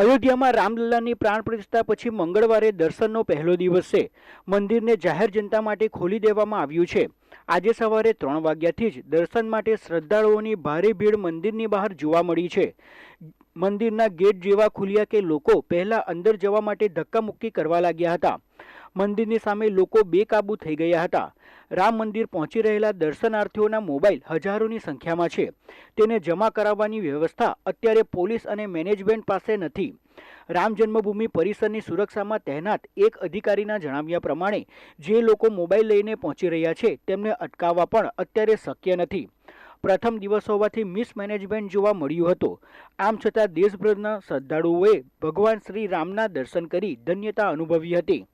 અયોધ્યામાં રામલલ્લાની પ્રાણ પ્રતિષ્ઠા પછી મંગળવારે દર્શનનો પહેલો દિવસ છે. મંદિરને જાહેર જનતા માટે ખોલી દેવામાં આવ્યું છે. આજે સવારે ત્રણ વાગ્યાથી જ દર્શન માટે શ્રદ્ધાળુઓની ભારે ભીડ મંદિરની બહાર જોવા મળી છે. મંદિરના ગેટ જેવા ખુલ્યા કે લોકો પહેલાં અંદર જવા માટે ધક્કામુક્કી કરવા લાગ્યા હતા. મંદિરની સામે લોકો બેકાબૂ થઈ ગયા હતા. રામ મંદિર પહોંચી રહેલા દર્શનાર્થીઓના મોબાઈલ હજારોની સંખ્યામાં છે. તેને જમા કરાવવાની વ્યવસ્થા અત્યારે પોલીસ અને મેનેજમેન્ટ પાસે નથી. રામ જન્મભૂમિ પરિસરની સુરક્ષામાં તહેનાત એક અધિકારીના જણાવ્યા પ્રમાણે, જે લોકો મોબાઈલ લઈને પહોંચી રહ્યા છે, તેમને અટકાવવા પણ અત્યારે શક્ય નથી. પ્રથમ દિવસ હોવાથી મિસમેનેજમેન્ટ જોવા મળ્યું હતું. આમ છતાં દેશભરના શ્રદ્ધાળુઓએ ભગવાન શ્રી રામના દર્શન કરી ધન્યતા અનુભવી હતી.